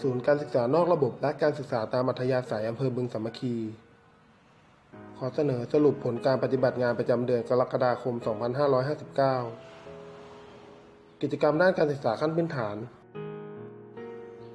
ศูนย์การศึกษานอกระบบและการศึกษาตามอัธยาศัยอำเภอบึงสามัคคี ขอเสนอสรุปผลการปฏิบัติงานประจำเดือนกรกฎาคม 2559 กิจกรรมด้านการศึกษาขั้นพื้นฐาน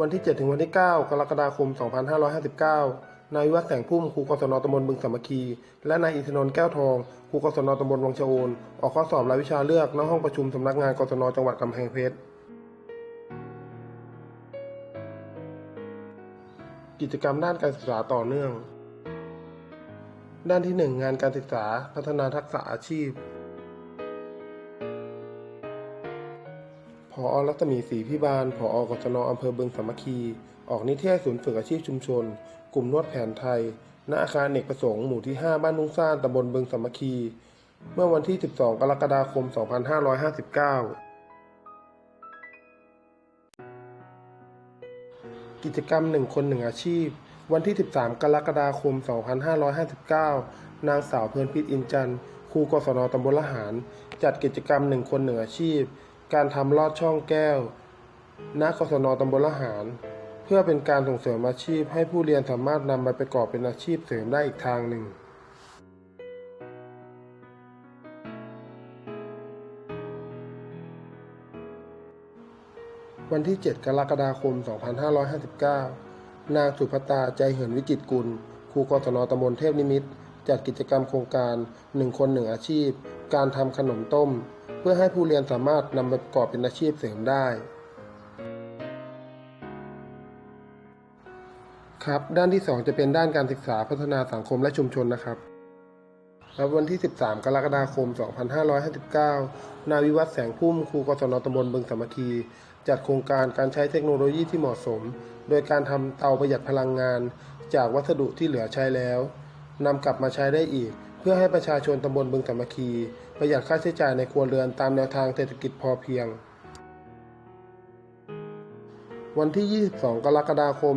วันที่ 7 ถึงวันที่ 9 กรกฎาคม 2559 นายวิวัฒน์แสงพุ่มครูกศนตำบลบึงสามัคคี และนายอินทนนท์แก้วทองครูกศนตำบลวังชะโอนออกข้อสอบรายวิชาเลือกณห้องประชุมสำนักงานกศนจังหวัดกำแพงเพชรกิจกรรมด้านการศึกษาต่อเนื่อง ด้านที่ 1 งานการศึกษาพัฒนาทักษะอาชีพผอรัตมีศรีพิบาลผอกศนอำเภอบึงสามัคคี ออกนิเทศศูนย์ฝึกอาชีพชุมชน กลุ่มนวดแผนไทย ณ อาคารเอกประสงค์หมู่ที่ 5 บ้านนุ่งซ่านตำบลบึงสามัคคี เมื่อวันที่ 12 กรกฎาคม 2559 กิจกรรม 1 คน 1 อาชีพ วันที่ 13 กรกฎาคม 2559 นางสาวเพลินพิษอินจันทร์ครูกศนตำบลละหาร จัดกิจกรรม 1 คน 1 อาชีพ การทำลอดช่องแก้ว ณ กศนตำบลละหาร พื่อเป็นการส่งเสริมอาชีพให้ผู้เรียนสามารถนำไปประกอบเป็นอาชีพเสริมได้อีกทางหนึ่ง วันที่ 7 กรกฎาคม 2559 นางสุภตาใจเหินวิจิตรกุล ครูกศนตำบลเทพนิมิตจัดกิจกรรมโครงการ 1 คน 1 อาชีพ การทำขนมต้ม เพื่อให้ผู้เรียนสามารถนำไปประกอบเป็นอาชีพเสริมได้ ครับ ด้านที่ 2 จะเป็นด้านการศึกษาพัฒนาสังคมและชุมชนนะครับแล้ววันที่ 13 กรกฎาคม 2559 นายวิวัฒน์แสงพุ่มครูกศนตำบลบึงสามัคคี จัดโครงการการใช้เทคโนโลยีที่เหมาะสม โดยการทำเตาประหยัดพลังงาน จากวัสดุที่เหลือใช้แล้วนำกลับมาใช้ได้อีก เพื่อให้ประชาชนตำบลบึงสามัคคี ประหยัดค่าใช้จ่ายในครัวเรือนตามแนวทางเศรษฐกิจพอเพียง วันที่ 22 กรกฎาคม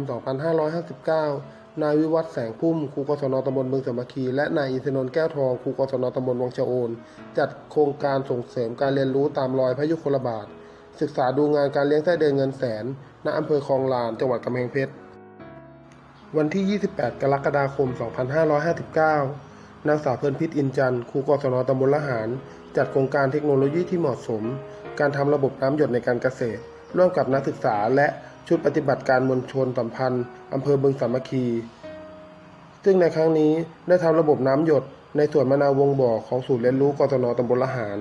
2559 นายวิวัฒน์แสงพุ่มครูกศนตำบลเมืองสมัคคีและนายอินทนนท์แก้วทองครูกศนตำบลวังชะโอน จัดโครงการส่งเสริมการเรียนรู้ตามรอยพระยุคลบาท ศึกษาดูงานการเลี้ยงไส้เดือนเงินแสน ณอำเภอคลองลาน จังหวัดกำแพงเพชร วันที่ 28 กรกฎาคม 2559 นางสาวเพลินพิษอินจันทร์ครูกศนตำบลละหาร จัดโครงการเทคโนโลยีที่เหมาะสม การทำระบบน้ำหยดในการเกษตรร่วมกับนักศึกษาและ ชุดปฏิบัติการมวลชนสัมพันธ์อำเภอบึงสามัคคี ซึ่งในครั้งนี้ได้ทำระบบน้ำหยดในสวนมะนาววงบ่อของศูนย์เรียนรู้กศนตำบลละหาร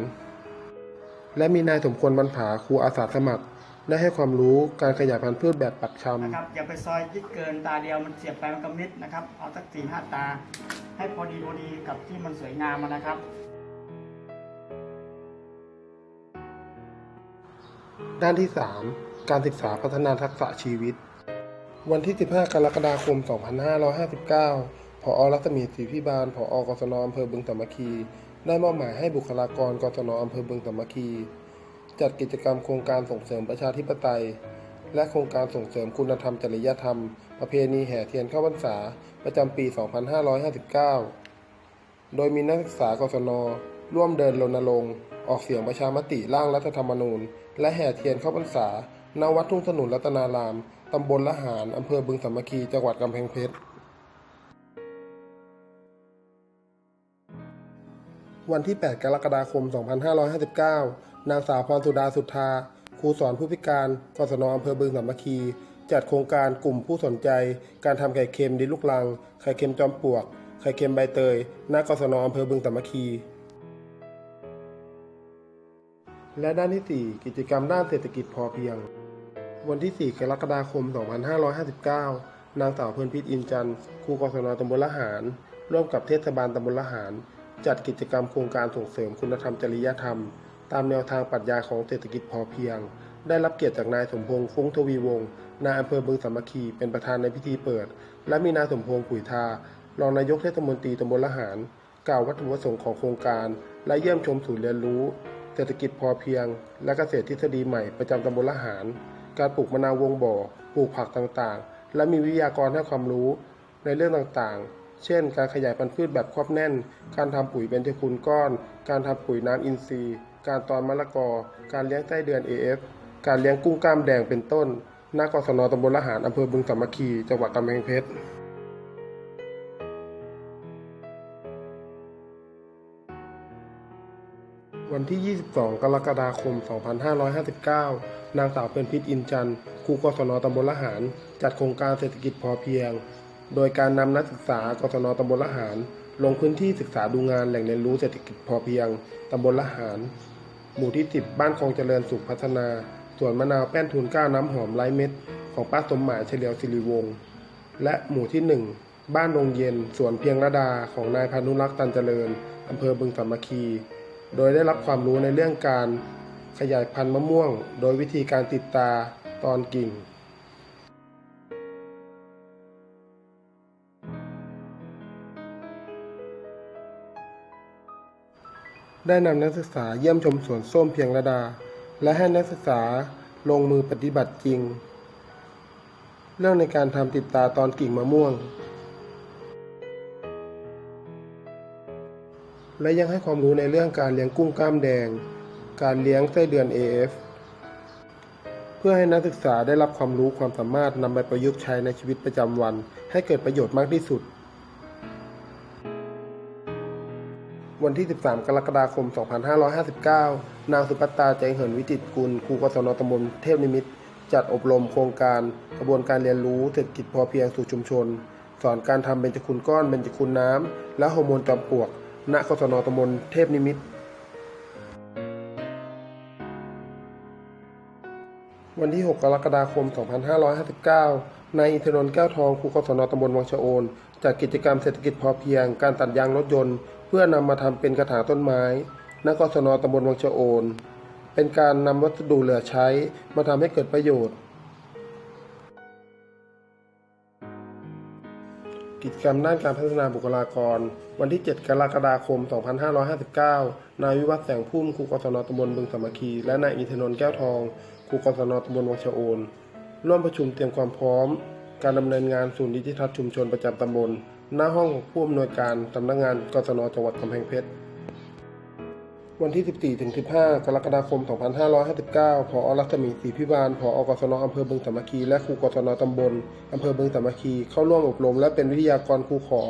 และมีนายสมควรบรรผาครูอาสาสมัคร ได้ให้ความรู้การขยายพันธุ์พืชแบบปักชำนะครับอย่าไปซอยยิดเกินตาเดียวมันเสียบไปมันก็มิดนะครับเอาสักสี่ห้าตา ให้พอดีพอดีกับที่มันสวยงามอะนะครับ ด้านที่ 3 การศึกษาพัฒนาทักษะชีวิต วันที่ 15 กรกฎาคม 2559 ผอรัศมีศรีพิบาล ผอกศนอำเภอบึงสามัคคี ได้มอบหมายให้บุคลากรกศนอำเภอบึงสามัคคี จัดกิจกรรมโครงการส่งเสริมประชาธิปไตย และโครงการส่งเสริมคุณธรรมจริยธรรม ประเพณีแห่เทียนเข้าพรรษา ประจำปี 2559 โดยมีนักศึกษากศนร่วมเดินรณรงค์ออกเสียงประชามติร่างรัฐธรรมนูญ และแห่เทียนเข้าพรรษา ณวัดทุ่งสนุนรัตนาราม ตำบลละหารอำเภอบึงสามัคคี จังหวัดกำแพงเพชร วันที่ 8 กรกฎาคม 2559 นางสาวพรสุดาสุทธา ครูสอนผู้พิการ กศนอำเภอบึงสามัคคี จัดโครงการกลุ่มผู้สนใจ การทำไข่เค็มดินลูกลัง ไข่เค็มจอมปลวก ไข่เค็มใบเตย ณ กศนอำเภอบึงสามัคคีและด้านที่ 4 กิจกรรมด้านเศรษฐกิจพอเพียง วันที่ 4 กรกฎาคม 2559 นางสาวเพลินพิษอินจันทร์ครูกศนตำบลละหาร ร่วมกับเทศบาลตำบลละหาร จัดกิจกรรมโครงการส่งเสริมคุณธรรมจริยธรรม ตามแนวทางปรัชญาของเศรษฐกิจพอเพียง ได้รับเกียรติจากนายสมพงษ์ฟุ้งทวีวงศ์นายอำเภอบึงสามัคคี เป็นประธานในพิธีเปิด และมีนายสมพงษ์ผุยทารองนายกเทศมนตรีตำบลละหาร กล่าววัตถุประสงค์ของโครงการ และเยี่ยมชมศูนย์เรียนรู้ เศรษฐกิจพอเพียง และเกษตรทฤษฎีใหม่ประจำตำบลละหาร การปลูกมะนาววงบ่อ ปลูกผักต่างๆ และมีวิทยากรให้ความรู้ในเรื่องต่างๆ เช่น การขยายพันธุ์พืชแบบครอบแน่น การทำปุ๋ยเบญจคุณก้อน การทำปุ๋ยน้ำอินทรีย์ การตอนมะละกอ การเลี้ยงไส้เดือน AF การเลี้ยงกุ้งกล้ามแดงเป็นต้นนากศนตำบลละหารอำเภอบึงสามัคคี จังหวัดกำแพงเพชร วันที่ 22 กรกฎาคม 2559 นางสาวเป็นพิษอินจันทร์ครูกศนตำบลละหาร จัดโครงการเศรษฐกิจพอเพียง โดยการนำนักศึกษากศนตำบลละหาร ลงพื้นที่ศึกษาดูงานแหล่งเรียนรู้เศรษฐกิจพอเพียงตำบลละหาร หมู่ที่ 10 บ้านคลองเจริญสุขพัฒนาสวนมะนาวแป้นทุนก้าน้ำหอมไร้เม็ด ของป้าสมหมายเฉลียวศิริวงศ์และหมู่ที่ 1 บ้านดงเย็นสวนเพียงระดาของนายพานุรักษ์ตันเจริญอำเภอบึงสามัคคี โดยได้รับความรู้ในเรื่องการขยายพันธุ์มะม่วง โดยวิธีการติดตาตอนกิ่ง ได้นำนักศึกษาเยี่ยมชมสวนส้มเพียงระดา และให้นักศึกษาลงมือปฏิบัติจริง เรื่องในการทำติดตาตอนกิ่งมะม่วง และยังให้ความรู้ในเรื่องการเลี้ยงกุ้งกล้ามแดง การเลี้ยงไส้เดือน AF เพื่อให้นักศึกษาได้รับความรู้ความสามารถนำไปประยุกต์ใช้ในชีวิตประจำวัน ให้เกิดประโยชน์มากที่สุด วันที่ 13 กรกฎาคม 2559 นางสุปัตตาใจเหินวิจิตรกุลครูกศนตำบลเทพนิมิตจัดอบรมโครงการกระบวนการเรียนรู้เศรษฐกิจพอเพียงสู่ชุมชน สอนการทำเบญจคุณก้อนเบญจคุณน้ำและฮอร์โมนจอมปลวก ณกศนตำบลเทพนิมิตวันที่ 6 กรกฎาคม 2559 นายอินทนนท์แก้วทองครูกศนตำบลวังชะโอนจัดกิจกรรมเศรษฐกิจพอเพียง การตัดยางรถยนต์ เพื่อนำมาทำเป็นกระถางต้นไม้ณกศนตำบลวังชะโอน เป็นการนำวัสดุเหลือใช้มาทำให้เกิดประโยชน์ กิจกรรมด้านการพัฒนาบุคลากร วันที่ 7 กรกฎาคม 2559 นายวิวัฒน์แสงพุ่มครูกศนตำบลบึงสามัคคี และนายอินทนนท์แก้วทองครูกศนตำบลวังชะโอน ร่วมประชุมเตรียมความพร้อม การดำเนินงานศูนย์ดิจิทัลชุมชนประจำตำบล หน้าห้องผู้อำนวยการสำนักงานกศนจังหวัดกำแพงเพชร วันที่ 14ถึง15 กรกฎาคม 2559 ผอรัศมีศรีพิบาล ผอกศนอำเภอเบึงสามัคคี และครูกศนตำบลอำเภอเบึงสามัคคี เข้าร่วมอบรม และเป็นวิทยากรครูขอ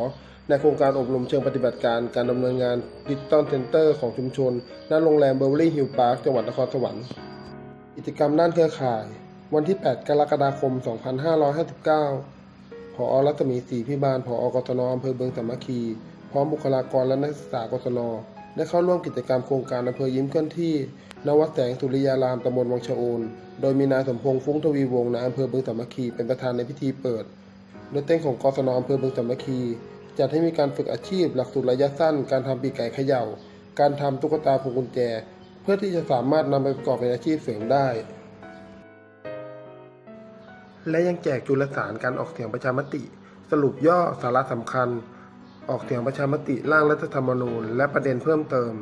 ในโครงการอบรมเชิงปฏิบัติการ การดำเนินงานดิจิตอลเซ็นเตอร์ของชุมชน ณ โรงแรมเบอร์เวอรี่ฮิลล์พาร์ค จังหวัดนครสวรรค์ กิจกรรมด้านเครือข่าย วันที่ 8 กรกฎาคม 2559 ผอรัศมีศรีพิบาล ผอกศนอำเภอเบึงสามัคคี พร้อมบุคลากรและนักศึกษากศน ได้เข้าร่วมกิจกรรมโครงการอำเภอยิ้มเคลื่อนที่ณวัดแสงสุริยารามตำบลวังชะโอนโดยมีนายสมพงษ์ฟุ้งทวีวงศ์นายอำเภอบึงสามัคคีเป็นประธานในพิธีเปิดโดยเต้นของกศนอำเภอบึงสามัคคีจัดให้มีการฝึกอาชีพ หลักสูตรระยะสั้น การทำปีกไก่เขย่า การทำตุ๊กตาพวงกุญแจ เพื่อที่จะสามารถนำไปประกอบเป็นอาชีพเสริมได้ และยังแจกจุลสารการออกเสียงประชามติ สรุปย่อสาระสำคัญ ออกเสียงประชามติร่างรัฐธรรมนูญ และประเด็นเพิ่มเติม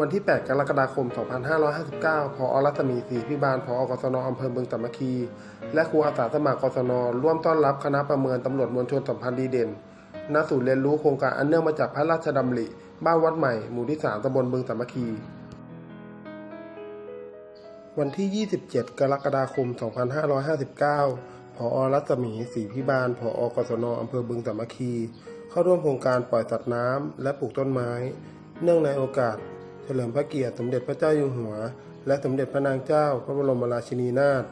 วันที่ 8 กรกฎาคม 2559 พอรัศมีศรีพิบาล พอกศนอำเภอบึงสามัคี และครูอาสาสมัครกศน ร่วมต้อนรับคณะประเมินตำรวจมวลชนสัมพันธ์ดีเด่นณศูนย์เรียนรู้โครงการอันเนื่องมาจากพระราชดำริ บ้านวัดใหม่ หมู่ที่ 3ตำบลบึงสามัคคี วันที่ 27 กรกฎาคม 2559 ผอรัศมีศรีพิบาล ผอกศนอำเภอบึงสามัคคี เข้าร่วมโครงการปล่อยสัตว์น้ำและปลูกต้นไม้ เนื่องในโอกาส เฉลิมพระเกียรติสมเด็จพระเจ้าอยู่หัว และสมเด็จพระนางเจ้า พระบรมราชินีนาถ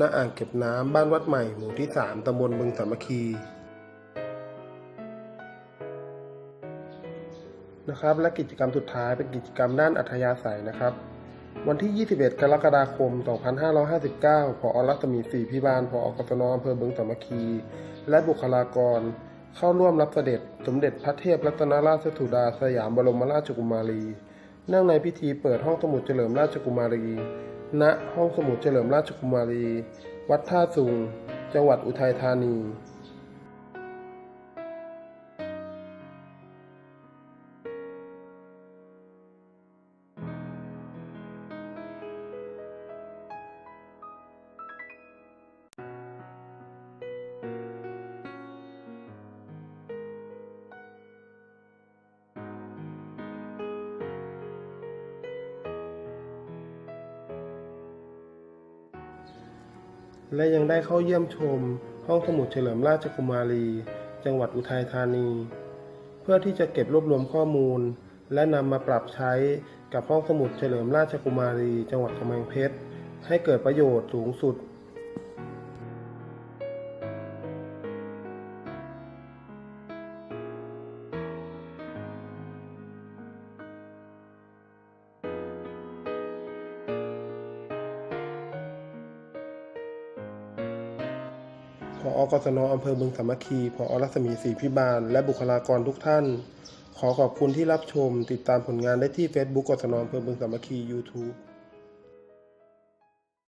ณ อ่างเก็บน้ำบ้านวัดใหม่ หมู่ที่ 3ตำบลบึงสามัคคี นะครับ และกิจกรรมสุดท้ายเป็นกิจกรรมด้านอัธยาศัยนะครับ วันที่ 21 กรกฎาคม 2559ผอรัศมีศรีพิบาลผอกศนอำเภอบึงสามัคคี และบุคลากร เข้าร่วมรับเสด็จ สมเด็จพระเทพรัตนราชสุดาสยามบรมราชกุมารี เนื่องในพิธีเปิดห้องสมุดเฉลิมราชกุมารี ณ ห้องสมุดเฉลิมราชกุมารี วัดท่าสุง จังหวัดอุทัยธานี และยังได้เข้าเยี่ยมชม ห้องสมุดเฉลิมราชกุมารี จังหวัดอุทัยธานี เพื่อที่จะเก็บรวบรวมข้อมูล และนำมาปรับใช้กับห้องสมุดเฉลิมราชกุมารี จังหวัดกำแพงเพชรให้เกิดประโยชน์สูงสุด ผอกศนอำเภอบึงสามัคคีผอรัศมีศรีพิบาล และบุคลากรทุกท่าน ขอขอบคุณที่รับชม ติดตามผลงานได้ที่ Facebook กศนอำเภอบึงสามัคคี YouTube